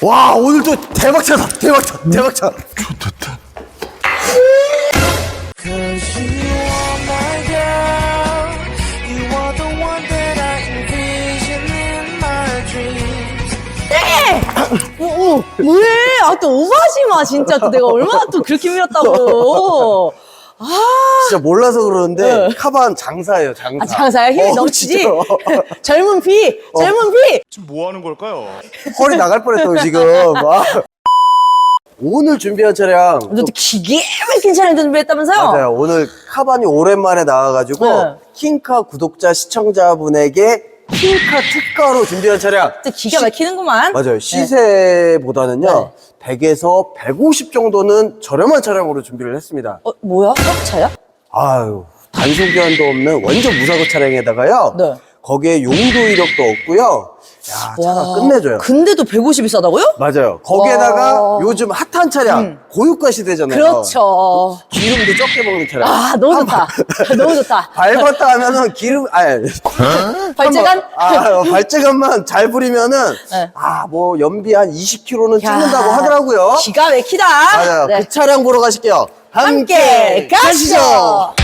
와 오늘 또 대박차다 대박차 대박차 dreams. 오, 오, 뭐해? 아, 또 오버하지 마, 진짜. 또 내가 얼마나 또 그렇게 밀었다고. 진짜 몰라서 그러는데 네. 카반 장사예요 장사 아, 장사야? 힘이 어, 넘치지? 진짜로. 젊은 피! 젊은 피! 지금 뭐 하는 걸까요? 허리 나갈 뻔했다고 지금 아. 오늘 준비한 차량 너또 기계 막힌 차량 준비했다면서요? 맞아요 오늘 카반이 오랜만에 나와가지고 네. 킹카 구독자 시청자분에게 킹카 특가로 준비한 차량 또 기가 막히는구만. 맞아요 시세보다는요 네. 100에서 150 정도는 저렴한 차량으로 준비를 했습니다 어, 뭐야? 썩차야? 아유 단속기한도 없는 완전 무사고 차량에다가요. 네. 거기에 용도 이력도 없고요. 야 차가 끝내줘요. 근데도 150이 싸다고요? 맞아요. 거기에다가 와. 요즘 핫한 차량 고유가 시대잖아요. 그렇죠. 기름도 적게 먹는 차량. 아, 너무 좋다. 너무 좋다. 밟았다 하면은 기름 아니 발재간? 아 발재간만 잘 부리면은 네. 아 뭐 연비 한 20km는 야, 찍는다고 하더라고요. 기가 막히다. 맞아요. 네. 그 차량 보러 가실게요. 함께 가시죠.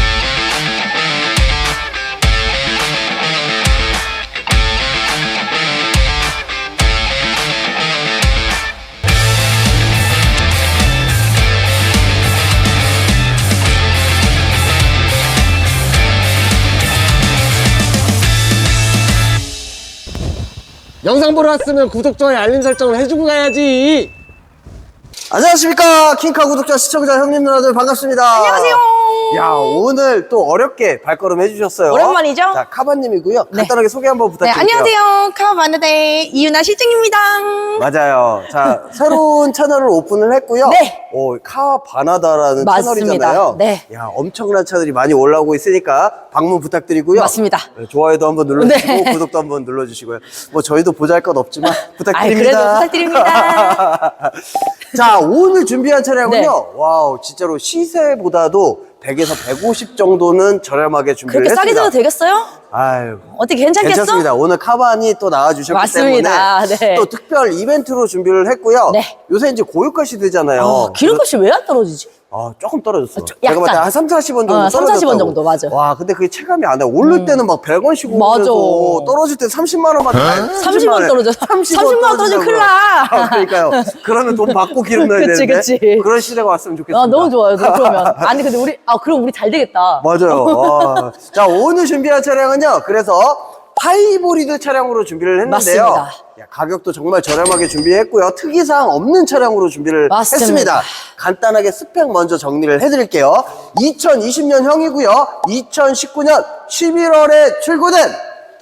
영상 보러 왔으면 구독, 좋아요, 알림 설정을 해주고 가야지. 안녕하십니까. 킹카 구독자, 시청자, 형님, 누나들 반갑습니다. 안녕하세요. 야, 오늘 또 어렵게 발걸음 해주셨어요. 오랜만이죠? 자, 카바님이고요. 네. 간단하게 소개 한번 네, 부탁드릴게요. 안녕하세요. 카바나데 이윤아 실장입니다. 맞아요. 자, 새로운 채널을 오픈을 했고요. 네. 어, 카바나다라는 맞습니다. 채널이잖아요. 네. 야, 엄청난 채널이 많이 올라오고 있으니까 방문 부탁드리고요. 맞습니다. 네, 좋아요도 한번 눌러주시고 네. 구독도 한번 눌러주시고요. 뭐 저희도 보잘 것 없지만 부탁드립니다. 그래도 부탁드립니다. 자, 오늘 준비한 차량은요. 네. 와우, 진짜로 시세보다도 100에서 150 정도는 저렴하게 준비를 그렇게 싸게 했습니다. 줘도 되겠어요? 아유, 어떻게 괜찮겠어? 괜찮습니다. 오늘 카반이 또 나와주셨기 맞습니다. 때문에 네. 또 특별 이벤트로 준비를 했고요. 네. 요새 이제 고유가 시대잖아요. 아, 기름값이 왜 안 떨어지지? 아, 조금 떨어졌어. 좀 제가 봤을 때 약간. 한 3, 40원 정도 어, 3, 40원 떨어졌다고. 정도, 맞아. 음. 와, 근데 그게 체감이 안 나. 오를 때는 막 100원씩 맞아. 오르면서 떨어질 때 30만 원만 30만 원 떨어져. 30만 원 떨어지면 큰일 나. 아, 그러니까요. 그러면 돈 받고 기름 넣어야 그치, 되는데. 그치. 그런 시대가 왔으면 좋겠습니다. 아, 너무 좋아요. 그러면. 아니, 근데 우리, 아, 그럼 우리 잘 되겠다. 맞아요. 와. 자, 오늘 준비한 차량은요. 그래서 하이브리드 차량으로 준비를 했는데요. 맞습니다. 야, 가격도 정말 저렴하게 준비했고요. 특이사항 없는 차량으로 준비를 맞습니다. 했습니다. 간단하게 스펙 먼저 정리를 해드릴게요. 2020년형이고요. 2019년 11월에 출고된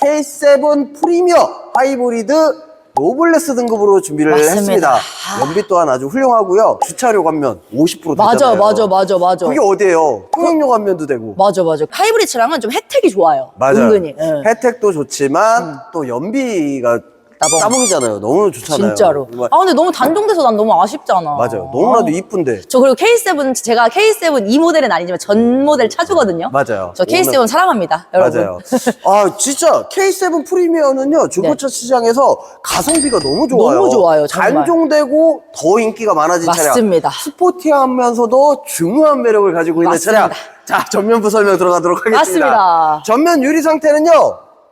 K7 프리미어 하이브리드 노블레스 등급으로 준비를 맞습니다. 했습니다. 아. 연비 또한 아주 훌륭하고요. 주차료 감면 50% 맞아, 되잖아요. 맞아, 맞아, 맞아. 그게 어디예요? 통행료 감면도 되고. 맞아, 맞아. 하이브리드 차량은 좀 혜택이 좋아요. 맞아요. 은근히. 예. 음. 혜택도 좋지만 또 연비가 따봉. 따봉이잖아요. 너무 좋잖아요. 진짜로. 정말. 아, 근데 너무 단종돼서 난 너무 아쉽잖아. 맞아요. 너무나도 이쁜데. 저 그리고 K7 제가 K7 이 모델은 아니지만 전 모델 차주거든요. 맞아요. 저 K7 사랑합니다, 여러분. 맞아요. 아 진짜 K7 프리미어는요 중고차 시장에서 가성비가 너무 좋아요. 네. 너무 좋아요, 정말. 단종되고 더 인기가 많아진 맞습니다. 차량. 스포티하면서도 중후한 매력을 가지고 있는 맞습니다. 차량. 자 전면부 설명 들어가도록 하겠습니다. 맞습니다. 전면 유리 상태는요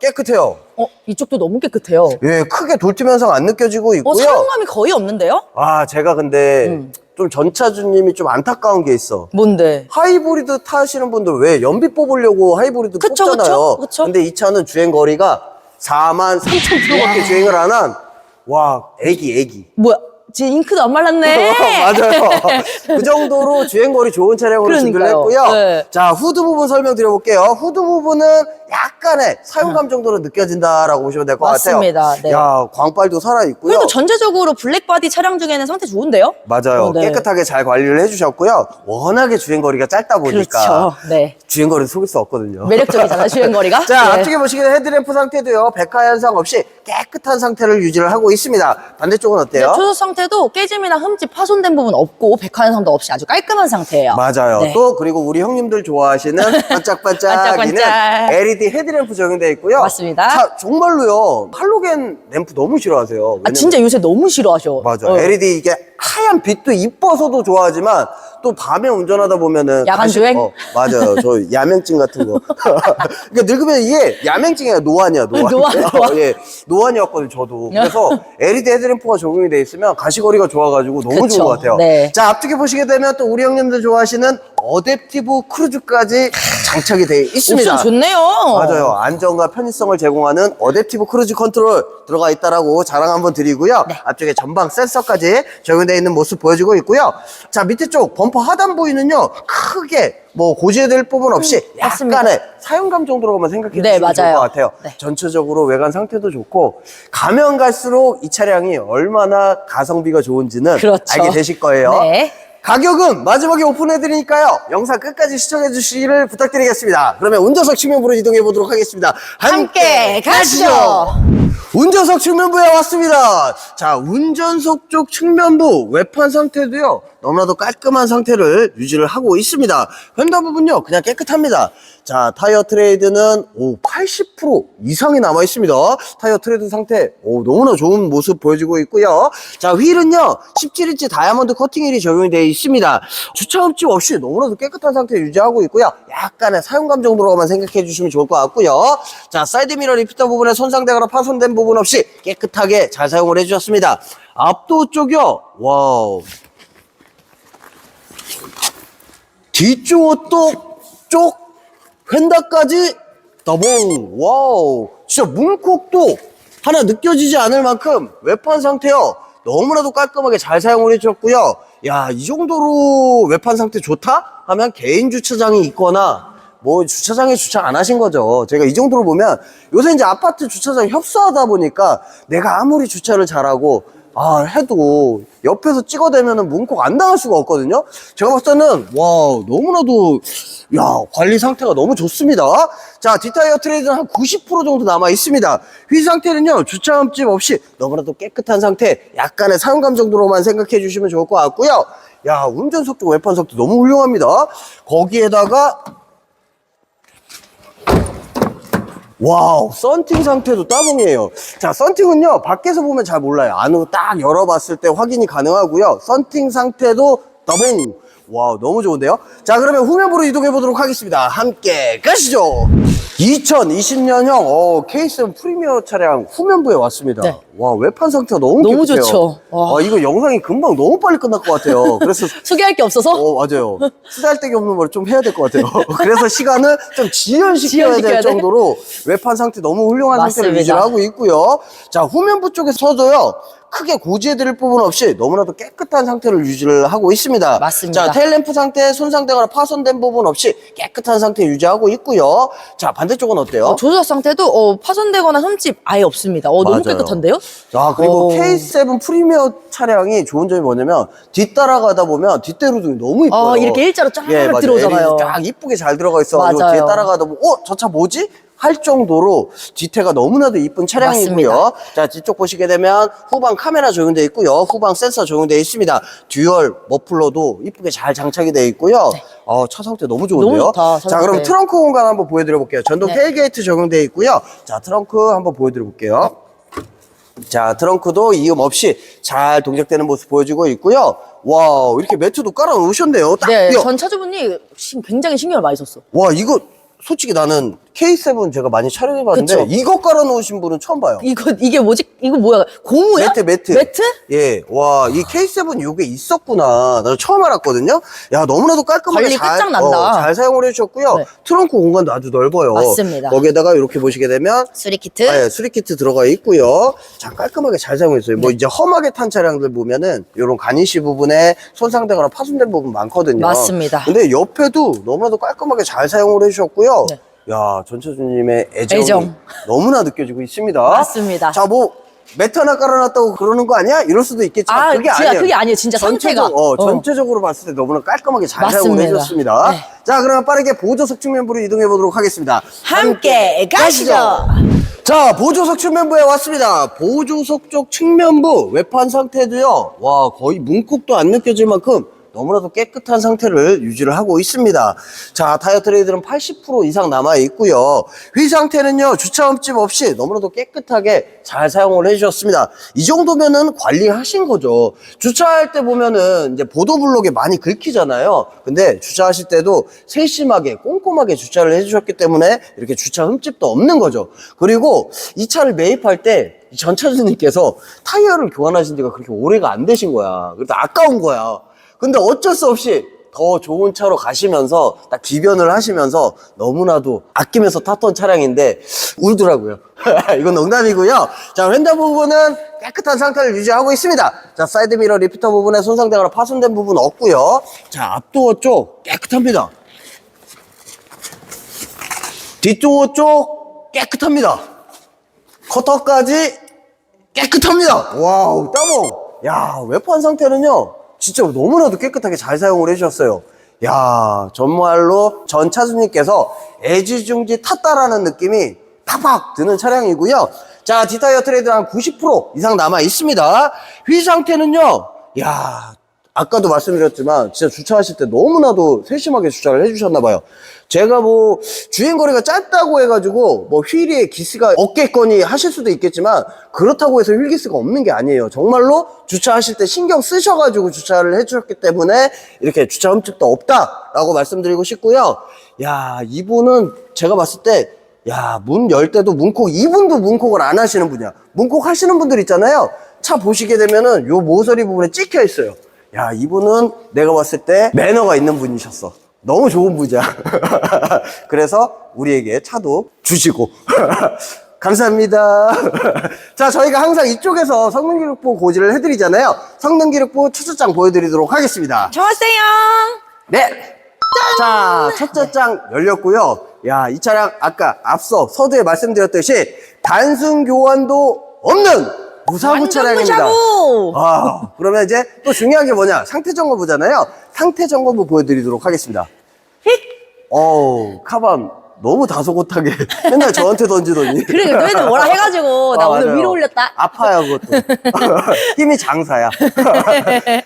깨끗해요. 어, 이쪽도 너무 깨끗해요. 예, 크게 돌팀 현상 안 느껴지고 어, 있고요. 사용감이 거의 없는데요? 아, 제가 근데 음. 좀 전차주님이 좀 안타까운 게 있어. 뭔데? 하이브리드 타시는 분들 왜 연비 뽑으려고 하이브리드 그쵸, 뽑잖아요. 그쵸, 그쵸. 근데 이 차는 주행 거리가 4만 3천 킬로밖에 주행을 안 한, 와, 애기, 애기. 뭐야? 지금 잉크도 안 말랐네. 맞아요. 그 정도로 주행거리 좋은 차량으로 준비를 그러니까요. 했고요. 네. 자, 후드 부분 설명드려볼게요. 후드 부분은 약간의 사용감 정도로 느껴진다라고 보시면 될 것 같아요. 맞습니다. 네. 야, 광빨도 살아있고요. 그래도 전체적으로 블랙바디 차량 중에는 상태 좋은데요? 맞아요. 어, 네. 깨끗하게 잘 관리를 해주셨고요. 워낙에 주행거리가 짧다 보니까 그렇죠. 네. 주행거리 속일 수 없거든요. 매력적이잖아, 주행거리가. 자, 네. 앞쪽에 보시기는 헤드램프 상태도요. 백화 현상 없이 깨끗한 상태를 유지를 하고 있습니다. 반대쪽은 네, 어때요? 초소 상태 상태도 깨짐이나 흠집, 파손된 부분 없고 백화현상도 없이 아주 깔끔한 상태예요. 맞아요. 네. 또 그리고 우리 형님들 좋아하시는 반짝반짝이는 반짝반짝. LED 헤드램프 적용되어 있고요. 맞습니다. 자, 정말로요. 할로겐 램프 너무 싫어하세요. 아 왜냐면- 진짜 요새 너무 싫어하셔. 맞아. 어. LED 이게 하얀 빛도 이뻐서도 좋아하지만 또 밤에 운전하다 보면은 야간 가시- 주행? 어, 맞아요. 저 야맹증 같은 거. 그러니까 늙으면 이게 야맹증이 아니라 노안이야, 노안. 노안, 노안. 예, 노안이었거든요, 저도. 그래서 LED 헤드램프가 적용이 돼 있으면 가시거리가 좋아가지고 너무 그쵸. 좋은 것 같아요. 네. 자, 앞쪽에 보시게 되면 또 우리 형님들 좋아하시는 어댑티브 크루즈까지 장착이 되어 있습니다. 옵션 좋네요. 맞아요. 안정과 편의성을 제공하는 어댑티브 크루즈 컨트롤 들어가 있다라고 자랑 한번 드리고요. 네. 앞쪽에 전방 센서까지 적용되어 있는 모습 보여주고 있고요. 자, 밑에 쪽 범퍼 하단부위는요, 크게 뭐 고지해드릴 부분 없이 음, 맞습니다. 약간의 사용감 정도로만 생각해 네, 주시면 좋을. 것 같아요. 네. 전체적으로 외관 상태도 좋고, 가면 갈수록 이 차량이 얼마나 가성비가 좋은지는 그렇죠. 알게 되실 거예요. 네. 가격은 마지막에 오픈해드리니까요. 영상 끝까지 시청해 주시기를 부탁드리겠습니다. 그러면 운전석 측면부로 이동해 보도록 하겠습니다. 함께 가시죠. 운전석 측면부에 왔습니다. 자, 운전석 쪽 측면부 외판 상태도요. 너무나도 깔끔한 상태를 유지를 하고 있습니다. 휀다 부분요. 그냥 깨끗합니다. 자, 타이어 트레이드는 오, 80% 이상이 남아 있습니다. 타이어 트레이드 상태 오, 너무나 좋은 모습 보여주고 있고요. 자, 휠은요. 17인치 다이아몬드 커팅 휠이 적용이 되어 있습니다. 주차 흠집 없이 너무나도 깨끗한 상태 유지하고 있고요. 약간의 사용감 정도로만 생각해 주시면 좋을 것 같고요. 자, 사이드 미러 리피터 부분에 손상되거나 파손된 부분 없이 깨끗하게 잘 사용을 해주셨습니다. 앞도 쪽이요. 와우. 뒤쪽 옷도 쪽 휀다까지 더봉 와우. 진짜 문콕도 하나 느껴지지 않을 만큼 외판 상태요. 너무나도 깔끔하게 잘 사용을 해주셨고요. 야 이 정도로 외판 상태 좋다? 하면 개인 주차장이 있거나 뭐 주차장에 주차 안 하신 거죠. 제가 이 정도로 보면 요새 이제 아파트 주차장 협소하다 보니까 내가 아무리 주차를 잘하고 아 해도 옆에서 찍어대면은 문콕 안 당할 수가 없거든요? 제가 봤을 때는 와 너무나도 야 관리 상태가 너무 좋습니다. 자 뒷타이어 트레이드는 한 90% 정도 남아 있습니다. 휠 상태는요 주차 흠집 없이 너무나도 깨끗한 상태 약간의 사용감 정도로만 생각해 주시면 좋을 것 같고요. 야 운전석 쪽 외판석도 너무 훌륭합니다. 거기에다가 와우, 썬팅 상태도 따봉이에요. 자, 썬팅은요, 밖에서 보면 잘 몰라요. 안으로 딱 열어봤을 때 확인이 가능하고요. 썬팅 상태도 따봉. 와우, 너무 좋은데요? 자, 그러면 후면부로 이동해 보도록 하겠습니다. 함께 가시죠! 2020년형, 어, K7 프리미어 차량 후면부에 왔습니다. 네. 와, 외판 상태가 너무 너무 깨끗해요. 좋죠. 와. 아, 이거 영상이 금방 너무 빨리 끝날 것 같아요. 그래서 소개할 게 없어서 어, 맞아요. 쓰잘데기 없는 걸좀 해야 될 것 같아요. 그래서 시간을 좀 지연시켜야 지연시켜야 될 돼? 정도로 외판 상태 너무 훌륭한 상태를 맞습니다. 유지를 하고 있고요. 자, 후면부 쪽에서도요. 크게 고지해드릴 부분 없이 너무나도 깨끗한 상태를 유지를 하고 있습니다. 맞습니다. 자, 테일램프 상태 손상되거나 파손된 부분 없이 깨끗한 상태 유지하고 있고요. 자, 반대쪽은 어때요? 어, 조수석 상태도 어, 파손되거나 흠집 아예 없습니다. 어, 너무 맞아요. 깨끗한데요? 자, 그리고 오. K7 프리미어 차량이 좋은 점이 뭐냐면 뒤따라가다 보면 뒷대로 등이 너무 이뻐요. 아, 이렇게 일자로 쫙 예, 맞아요. 들어오잖아요. LED 쫙 이쁘게 잘 들어가 있어. 맞아요. 뒤에 따라가다 보면 어, 저 차 뭐지? 할 정도로 뒤태가 너무나도 이쁜 차량이고요. 맞습니다. 자, 뒤쪽 보시게 되면 후방 카메라 적용되어 있고요. 후방 센서 적용되어 있습니다. 듀얼 머플러도 이쁘게 잘 장착이 되어 있고요. 어, 차 상태 너무 좋은데요. 네. 너무 좋다, 차 자, 그럼 상태. 트렁크 공간 한번 보여드려 볼게요. 전동 네. 테일게이트 적용되어 있고요. 자, 트렁크 한번 보여드려 볼게요. 자, 트렁크도 이음 없이 잘 동작되는 모습 보여주고 있고요. 와, 이렇게 매트도 깔아 놓으셨네요. 딱 네. 전 차주분이 신- 굉장히 신경을 많이 썼어. 와, 이거 솔직히 나는 K7 제가 많이 촬영해봤는데 그쵸. 이거 깔아 놓으신 분은 처음 봐요. 이거 이게 뭐지? 이거 뭐야? 고무야? 매트, 매트. 매트? 예, 와, 이 K7 이게 있었구나. 나 처음 알았거든요. 야, 너무나도 깔끔하게 관리 잘, 끝장난다. 어, 잘 사용을 해주셨고요. 네. 트렁크 공간도 아주 넓어요. 맞습니다. 거기에다가 이렇게 보시게 되면 수리 키트. 아, 예, 수리 키트 들어가 있고요. 자, 깔끔하게 잘 사용했어요. 뭐 이제 험하게 탄 차량들 보면은 이런 가니시 부분에 손상되거나 파손된 부분 많거든요. 맞습니다. 근데 옆에도 너무나도 깔끔하게 잘 사용을 해주셨고요. 네. 야, 전차주님의 애정이 애정. 너무나 느껴지고 있습니다. 맞습니다. 자, 뭐 매트 하나 깔아놨다고 그러는 거 아니야? 이럴 수도 있겠지만 아, 그게 진짜 아니에요. 그게 아니에요. 진짜 상태가. 전체적, 어, 어. 전체적으로 봤을 때 너무나 깔끔하게 잘 사용을 맞습니다. 해줬습니다. 네. 자, 그러면 빠르게 보조석 측면부로 이동해 보도록 하겠습니다. 함께 가시죠. 자, 보조석 측면부에 왔습니다. 보조석 쪽 측면부 외판 상태도요. 와, 거의 문콕도 안 느껴질 만큼 너무나도 깨끗한 상태를 유지를 하고 있습니다. 자, 타이어 트레이드는 80% 이상 남아 있고요. 휠 상태는요, 주차 흠집 없이 너무나도 깨끗하게 잘 사용을 해주셨습니다. 이 정도면은 관리하신 거죠. 주차할 때 보면은 이제 보도블록에 많이 긁히잖아요. 근데 주차하실 때도 세심하게 꼼꼼하게 주차를 해주셨기 때문에 이렇게 주차 흠집도 없는 거죠. 그리고 이 차를 매입할 때 전 차주님께서 타이어를 교환하신 지가 그렇게 오래가 안 되신 거야. 그래서 아까운 거야. 근데 어쩔 수 없이 더 좋은 차로 가시면서 딱 기변을 하시면서 너무나도 아끼면서 탔던 차량인데 울더라고요. 이건 농담이고요. 자, 휀다 부분은 깨끗한 상태를 유지하고 있습니다. 자, 사이드 미러 리피터 부분에 손상되거나 파손된 부분 없고요. 자, 앞도어 쪽 깨끗합니다. 뒷도어 쪽 깨끗합니다. 커터까지 깨끗합니다. 와우, 따봉. 야, 외판 상태는요, 진짜 너무나도 깨끗하게 잘 사용을 해주셨어요. 야, 정말로 전 차주님께서 애지중지 탔다라는 느낌이 팍팍 드는 차량이고요. 자, 디타이어 트레이드 한 90% 이상 남아 있습니다. 휠 상태는요, 야, 아까도 말씀드렸지만 진짜 주차하실 때 너무나도 세심하게 주차를 해주셨나 봐요. 제가 뭐 주행거리가 짧다고 해가지고 뭐 휠에 기스가 없겠거니 하실 수도 있겠지만 그렇다고 해서 휠 기스가 없는 게 아니에요. 정말로 주차하실 때 신경 쓰셔가지고 주차를 해주셨기 때문에 이렇게 주차 흠집도 없다 라고 말씀드리고 싶고요. 야 이분은 제가 봤을 때 야, 문 열 때도 문콕, 이분도 문콕을 안 하시는 분이야. 문콕 하시는 분들 있잖아요. 차 보시게 되면은 요 모서리 부분에 찍혀 있어요. 야, 이분은 내가 봤을 때 매너가 있는 분이셨어. 너무 좋은 분이야. 그래서 우리에게 차도 주시고. 감사합니다. 자, 저희가 항상 이쪽에서 성능기록부 고지를 해드리잖아요. 성능기록부 첫째장 보여드리도록 하겠습니다. 좋았어요. 네. 자, 첫째 장 열렸고요. 야, 이 차량 아까 앞서 서두에 말씀드렸듯이 단순 교환도 없는 무사고 차량입니다. 무사고. 아, 그러면 이제 또 중요한 게 뭐냐? 상태 점검 보잖아요. 상태 점검부 보여드리도록 하겠습니다. 어우, 카반 너무 다소곳하게 맨날 저한테 던지더니. 그래, 맨날 뭐라 해가지고 나 아, 오늘 맞아요. 위로 올렸다. 아파요, 그것도. 힘이 장사야.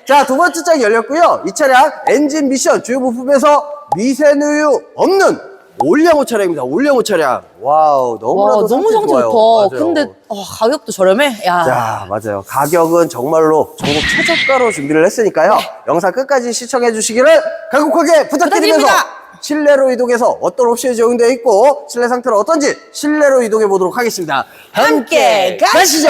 자, 두 번째 장 열렸고요. 이 차량 엔진 미션 주요 부품에서 미세누유 없는 올량호 차량입니다. 올량호 차량. 와우, 와, 너무나도 너무 상태 상태 좋아요. 좋다. 맞아요. 근데 어, 가격도 저렴해. 야. 자, 맞아요. 가격은 정말로 전국 최저가로 준비를 했으니까요. 영상 끝까지 시청해 주시기를 간곡하게 부탁드리면서 부탁드립니다. 실내로 이동해서 어떤 옵션이 적용되어 있고 실내 상태는 어떤지 실내로 이동해 보도록 하겠습니다. 함께 가시죠.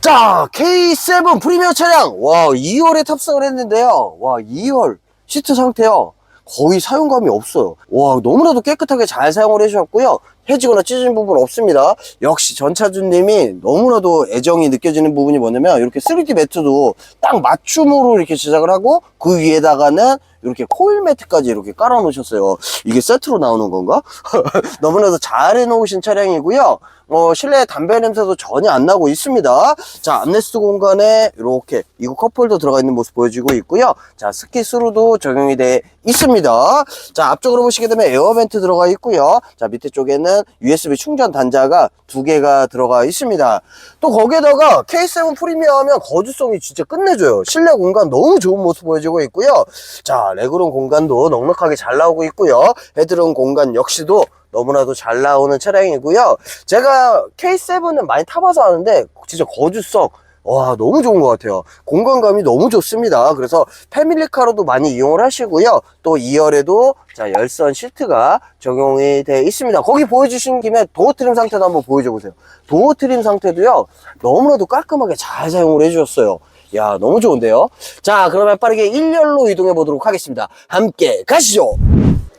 자, K7 프리미어 차량. 와, 2열에 탑승을 했는데요. 와, 2열 시트 상태요. 거의 사용감이 없어요. 와, 너무나도 깨끗하게 잘 사용을 해주셨고요. 해지거나 찢어진 부분 없습니다. 역시 전차주님이 너무나도 애정이 느껴지는 부분이 뭐냐면 이렇게 3D 매트도 딱 맞춤으로 이렇게 제작을 하고 그 위에다가는 이렇게 코일 매트까지 이렇게 깔아 놓으셨어요. 이게 세트로 나오는 건가? 너무나도 잘 해놓으신 차량이고요. 어, 실내 담배 냄새도 전혀 안 나고 있습니다. 자, 암레스트 공간에 이렇게 이거 컵홀더 들어가 있는 모습 보여지고 있고요. 자, 스키 스루도 적용이 돼 있습니다. 자, 앞쪽으로 보시게 되면 에어벤트 들어가 있고요. 자, 밑에 쪽에는 USB 충전 단자가 두 개가 들어가 있습니다. 또 거기에다가 K7 프리미어 하면 거주성이 진짜 끝내줘요. 실내 공간 너무 좋은 모습 보여지고 있고요. 자, 레그룸 공간도 넉넉하게 잘 나오고 있고요. 헤드룸 공간 역시도 너무나도 잘 나오는 차량이고요. 제가 K7은 많이 타봐서 아는데 진짜 거주성 와 너무 좋은 것 같아요. 공간감이 너무 좋습니다. 그래서 패밀리카로도 많이 이용을 하시고요. 또 2열에도 자 열선 시트가 적용이 되어 있습니다. 거기 보여주신 김에 도어 트림 상태도 한번 보여줘 보세요. 도어 트림 상태도요 너무나도 깔끔하게 잘 사용을 해주셨어요. 야 너무 좋은데요. 자 그러면 빠르게 1열로 이동해 보도록 하겠습니다. 함께 가시죠.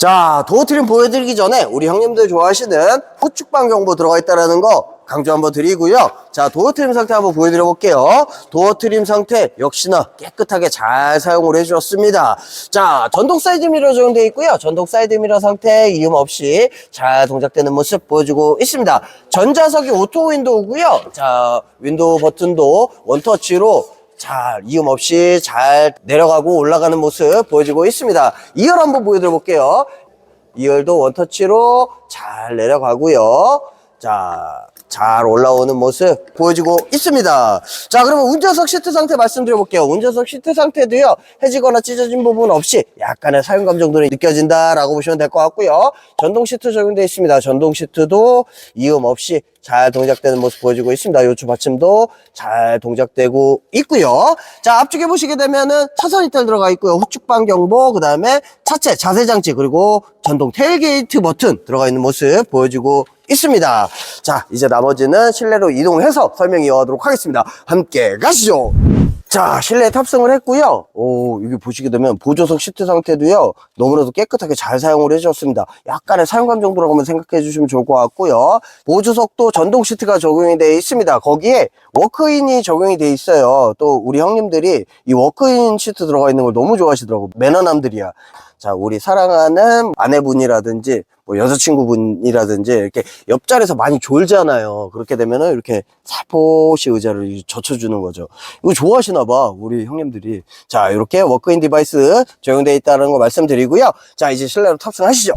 자, 도어 트림 보여드리기 전에 우리 형님들 좋아하시는 후측방 경보 들어가 있다는 거 강조 한번 드리고요. 자, 도어 트림 상태 한번 보여드려 볼게요. 도어 트림 상태 역시나 깨끗하게 잘 사용을 해주셨습니다. 자, 전동 사이드 미러 적용되어 있고요. 전동 사이드 미러 상태 이음 없이 잘 동작되는 모습 보여주고 있습니다. 전자석이 오토 윈도우고요. 자, 윈도우 버튼도 원터치로 잘 이음 없이 잘 내려가고 올라가는 모습 보여주고 있습니다. 2열 한번 보여드려 볼게요. 2열도 원터치로 잘 내려가고요. 자, 잘 올라오는 모습 보여주고 있습니다. 자, 그러면 운전석 시트 상태 말씀드려 볼게요. 운전석 시트 상태도요, 해지거나 찢어진 부분 없이 약간의 사용감 정도는 느껴진다 라고 보시면 될 것 같고요. 전동 시트 적용되어 있습니다. 전동 시트도 이음 없이 잘 동작되는 모습 보여주고 있습니다. 요추 받침도 잘 동작되고 있고요. 자, 앞쪽에 보시게 되면은 차선 이탈 들어가 있고요. 후측방 경보, 그 다음에 차체 자세 장치, 그리고 전동 테일게이트 버튼 들어가 있는 모습 보여주고 있습니다. 자, 이제 나머지는 실내로 이동해서 설명 이어가도록 하겠습니다. 함께 가시죠. 자, 실내에 탑승을 했고요. 오, 여기 보시게 되면 보조석 시트 상태도요. 너무나도 깨끗하게 잘 사용을 해주셨습니다. 약간의 사용감 정도라고 한번 생각해 주시면 좋을 것 같고요. 보조석도 전동 시트가 적용이 되어 있습니다. 거기에 워크인이 적용이 되어 있어요. 또 우리 형님들이 이 워크인 시트 들어가 있는 걸 너무 좋아하시더라고. 매너남들이야. 자, 우리 사랑하는 아내분이라든지 뭐 여자친구분이라든지 이렇게 옆자리에서 많이 졸잖아요. 그렇게 되면은 이렇게 살포시 의자를 젖혀주는 거죠. 이거 좋아하시나 봐, 우리 형님들이. 자, 이렇게 워크인 디바이스 적용되어 있다는 거 말씀드리고요. 자, 이제 실내로 탑승하시죠.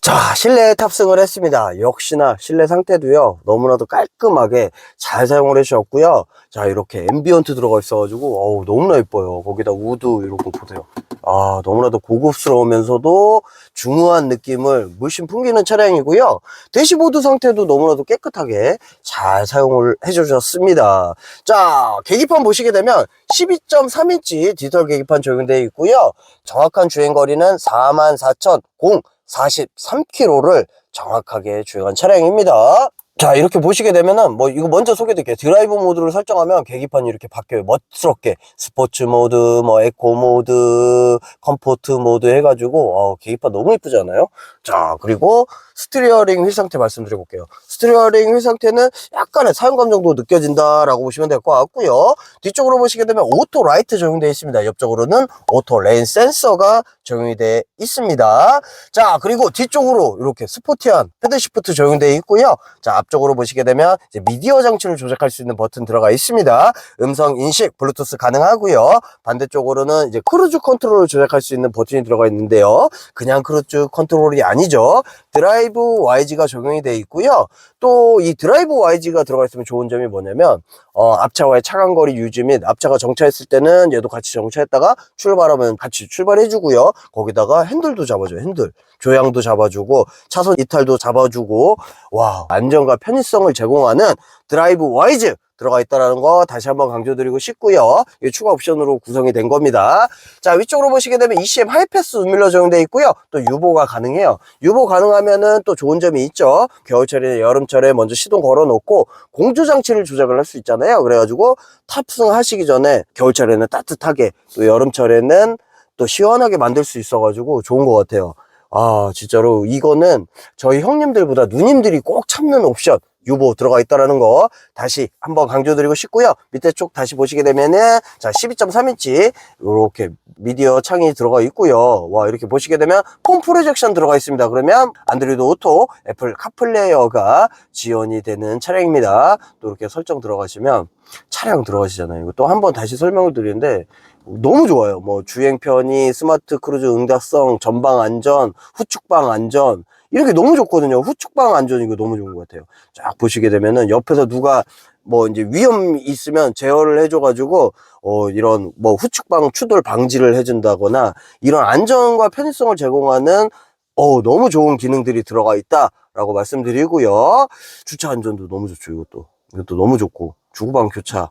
자, 실내에 탑승을 했습니다. 역시나 실내 상태도요, 너무나도 깔끔하게 잘 사용을 해주셨고요. 자, 이렇게 앰비언트 들어가 있어가지고, 어우, 너무나 예뻐요. 거기다 우드 이런 거 보세요. 아, 너무나도 고급스러 우면서도 중후한 느낌을 물씬 풍기는 차량이고요. 대시보드 상태도 너무나도 깨끗하게 잘 사용을 해주셨습니다. 자, 계기판 보시게 되면 12.3인치 디지털 계기판 적용되어 있고요. 정확한 주행거리는 44,043km를 정확하게 주행한 차량입니다. 자 이렇게 보시게 되면은 뭐 이거 먼저 소개드릴게요. 드라이브 모드를 설정하면 계기판이 이렇게 바뀌어요. 멋스럽게. 스포츠 모드 뭐 에코 모드 컴포트 모드 해가지고 어, 계기판 너무 이쁘잖아요. 자 그리고 스티어링 휠 상태 말씀드려 볼게요. 스티어링 휠 상태는 약간의 사용감 정도 느껴진다 라고 보시면 될 것 같고요. 뒤쪽으로 보시게 되면 오토 라이트 적용되어 있습니다. 옆쪽으로는 오토 레인 센서가 적용이 되어 있습니다. 자 그리고 뒤쪽으로 이렇게 스포티한 헤드시프트 적용되어 있고요. 자 앞쪽으로 보시게 되면 미디어 장치를 조작할 수 있는 버튼 들어가 있습니다. 음성 인식 블루투스 가능하고요. 반대쪽으로는 이제 크루즈 컨트롤을 조작할 수 있는 버튼이 들어가 있는데요. 그냥 크루즈 컨트롤이 아니죠. 드라이브 YG가 적용이 되어 있고요 또 이 드라이브 YG가 들어가 있으면 좋은 점이 뭐냐면 어, 앞차와의 차간거리 유지 및 앞차가 정차했을 때는 얘도 같이 정차했다가 출발하면 같이 출발해주고요. 거기다가 핸들도 잡아줘요. 핸들. 조향도 잡아주고 차선 이탈도 잡아주고 와 안전과 편의성을 제공하는 드라이브 와이즈 들어가 있다는 거 다시 한번 강조드리고 싶고요. 이게 추가 옵션으로 구성이 된 겁니다. 자 위쪽으로 보시게 되면 ECM 하이패스 운밀러 적용되어 있고요. 또 유보가 가능해요. 유보 가능하면 은 또 좋은 점이 있죠. 겨울철이나 여름철에 먼저 시동 걸어놓고 공조 장치를 조작을 할 수 있잖아요. 그래가지고 탑승하시기 전에 겨울철에는 따뜻하게 또 여름철에는 또 시원하게 만들 수 있어가지고 좋은 것 같아요. 아 진짜로 이거는 저희 형님들보다 누님들이 꼭 참는 옵션 유보 들어가 있다라는 거 다시 한번 강조드리고 싶고요. 밑에 쪽 다시 보시게 되면은 자 12.3인치 이렇게 미디어 창이 들어가 있고요. 와 이렇게 보시게 되면 폼 프로젝션 들어가 있습니다. 그러면 안드로이드 오토, 애플 카플레이어가 지원이 되는 차량입니다. 또 이렇게 설정 들어가시면 차량 들어가시잖아요. 이거 또 한번 다시 설명을 드리는데 너무 좋아요. 뭐 주행 편의, 스마트 크루즈 응답성, 전방 안전, 후측방 안전 이렇게 너무 좋거든요. 후측방 안전 이거 너무 좋은 것 같아요. 쫙 보시게 되면은 옆에서 누가 뭐 이제 위험 있으면 제어를 해줘가지고 어 이런 뭐 후측방 추돌 방지를 해준다거나 이런 안전과 편의성을 제공하는 어 너무 좋은 기능들이 들어가 있다라고 말씀드리고요. 주차 안전도 너무 좋죠. 이것도 이것도 너무 좋고 주구방 교차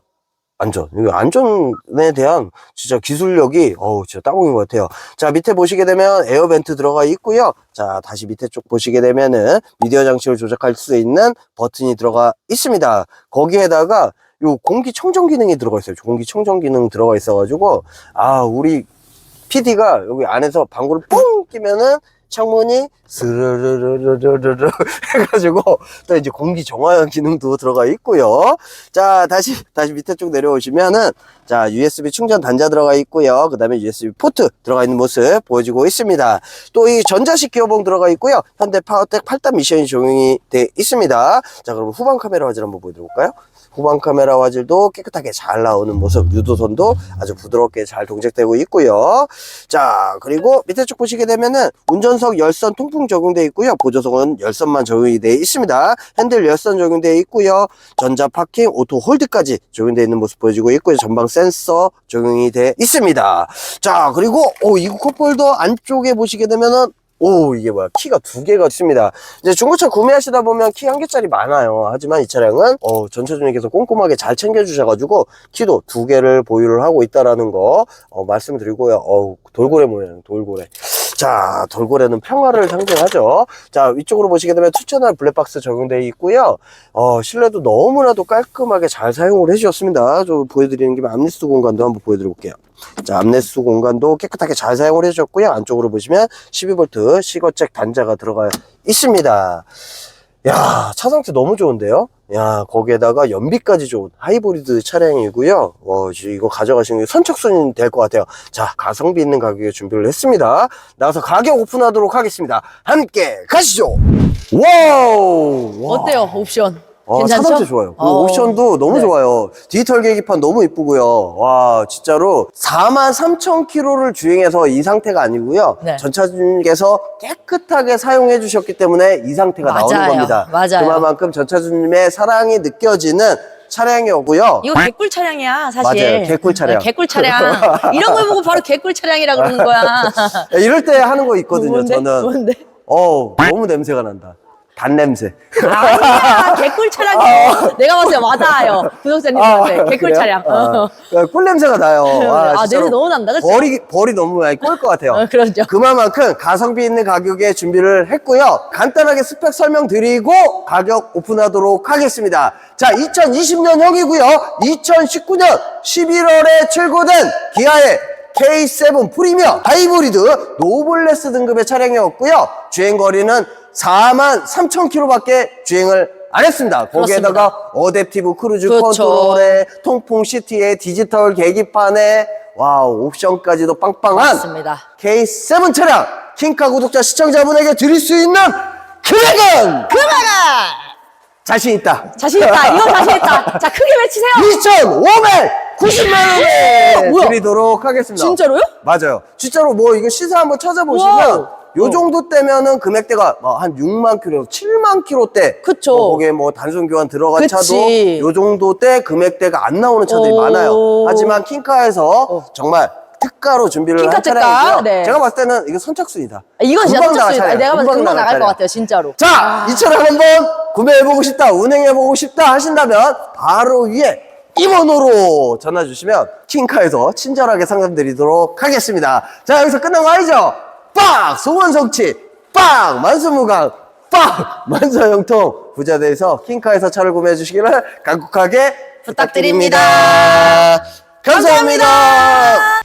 안전. 이거 안전에 대한 진짜 기술력이, 어우, 진짜 땅콩인 것 같아요. 자, 밑에 보시게 되면 에어벤트 들어가 있고요. 자, 다시 밑에 쪽 보시게 되면은 미디어 장치를 조작할 수 있는 버튼이 들어가 있습니다. 거기에다가 요 공기 청정 기능이 들어가 있어요. 공기 청정 기능 들어가 있어가지고, 아, 우리 PD가 여기 안에서 방구를 뿡 끼면은 창문이 스르르르르르르 해가지고 또 이제 공기 정화형 기능도 들어가 있고요. 자, 다시 다시 밑에 쭉 내려오시면은 자, USB 충전 단자 들어가 있고요. 그 다음에 USB 포트 들어가 있는 모습 보여지고 있습니다. 또 이 전자식 기어봉 들어가 있고요. 현대 파워텍 8단 미션이 적용이 돼 있습니다. 자, 그럼 후방 카메라 화질 한번 보여드릴까요? 후방 카메라 화질도 깨끗하게 잘 나오는 모습, 유도선도 아주 부드럽게 잘 동작되고 있고요. 자, 그리고 밑에 쭉 보시게 되면은 운전석 열선 통풍 적용되어 있고요. 보조석은 열선만 적용이 되어 있습니다. 핸들 열선 적용되어 있고요. 전자 파킹, 오토 홀드까지 적용되어 있는 모습 보여지고 있고요. 전방 센서 적용이 되어 있습니다. 자, 그리고 오, 이 컵홀더 안쪽에 보시게 되면은 오 이게 뭐야. 키가 두 개가 있습니다. 이제 중고차 구매하시다 보면 키 한 개짜리 많아요. 하지만 이 차량은 어, 전차주님께서 꼼꼼하게 잘 챙겨주셔가지고 키도 두 개를 보유를 하고 있다라는 거 어, 말씀드리고요. 어 돌고래 모양 돌고래 자 돌고래는 평화를 상징하죠 자 위쪽으로 보시게 되면 투채널 블랙박스 적용되어 있고요 어 실내도 너무나도 깔끔하게 잘 사용을 해주셨습니다 저 보여드리는 김에 암리스 공간도 한번 보여드려 볼게요 자, 암레스 공간도 깨끗하게 잘 사용을 해주셨고요. 안쪽으로 보시면 12V 시거잭 단자가 들어가 있습니다. 야, 차 상태 너무 좋은데요? 야, 거기에다가 연비까지 좋은 하이브리드 차량이고요. 어, 이거 가져가시는 게 선착순이 될 것 같아요. 자, 가성비 있는 가격에 준비를 했습니다. 나가서 가격 오픈하도록 하겠습니다. 함께 가시죠! 와우! 와. 어때요, 옵션? 아, 괜찮죠? 차 상태 좋아요. 어. 옵션도 너무 네. 좋아요. 디지털 계기판 너무 이쁘고요. 와, 진짜로 4만 3천 킬로를 주행해서 이 상태가 아니고요. 네. 전차주님께서 깨끗하게 사용해 주셨기 때문에 이 상태가 나오는 맞아요. 겁니다. 맞아요. 그만큼 전차주님의 사랑이 느껴지는 차량이었고요. 이거 개꿀 차량이야, 사실. 맞아요, 개꿀 차량. 네, 개꿀 차량. 이런 걸 보고 바로 개꿀 차량이라 그러는 거야. 이럴 때 하는 거 있거든요, 뭔데? 저는. 뭔데? 어, 너무 냄새가 난다. 단 냄새. 아니야, 개꿀 차량이야. 내가 봤을 때 와닿아요. 구독자님한테. 개꿀 그래요? 차량. 아, 꿀 냄새가 나요. 아, 진짜로 냄새 너무 난다, 그치? 벌이, 벌이 너무 많이 꼴것 같아요. 어, 그렇죠. 그만큼 가성비 있는 가격에 준비를 했고요. 간단하게 스펙 설명드리고 가격 오픈하도록 하겠습니다. 자, 2020년형이고요. 2019년 11월에 출고된 기아의 K7 프리미엄 하이브리드 노블레스 등급의 차량이었고요. 주행거리는 4만 3천 킬로밖에 주행을 안 했습니다. 거기에다가 어댑티브 크루즈 그렇죠. 컨트롤에 통풍 시티에 디지털 계기판에 와우 옵션까지도 빵빵한 맞습니다. K7 차량 킹카 구독자 시청자분에게 드릴 수 있는 금액은 그만아! 자신 있다. 자신 있다. 이거 자신 있다. 자, 크게 외치세요. 2,590만 원에? 드리도록 하겠습니다. 진짜로요? 맞아요. 진짜로 뭐 이거 시세 한번 찾아보시면 와우. 요 정도 때면은 금액대가 뭐한 6만 킬로, 7만 킬로대. 그쵸. 뭐 거기에 뭐 단순 교환 들어간 그치. 차도 요 정도 때 금액대가 안 나오는 차들이 오. 많아요. 하지만 킹카에서 정말 특가로 준비를 킹카 한 특가, 차량이고요. 네. 제가 봤을 때는 이거 선착순이다. 이건 진짜 금방 나갈 선착순이다. 차량, 내가 봤을 때 금방 나갈 것 차량. 같아요, 진짜로. 자, 이 차량 한번 구매해보고 싶다, 운행해보고 싶다 하신다면 바로 위에 이 번호로 전화 주시면 킹카에서 친절하게 상담드리도록 하겠습니다. 자, 여기서 끝난 거 아니죠? 빡! 소원 성취! 빡! 만수무강! 빡! 만사형통! 부자대에서 킹카에서 차를 구매해 주시기를 간곡하게 부탁드립니다. 부탁드립니다. 감사합니다.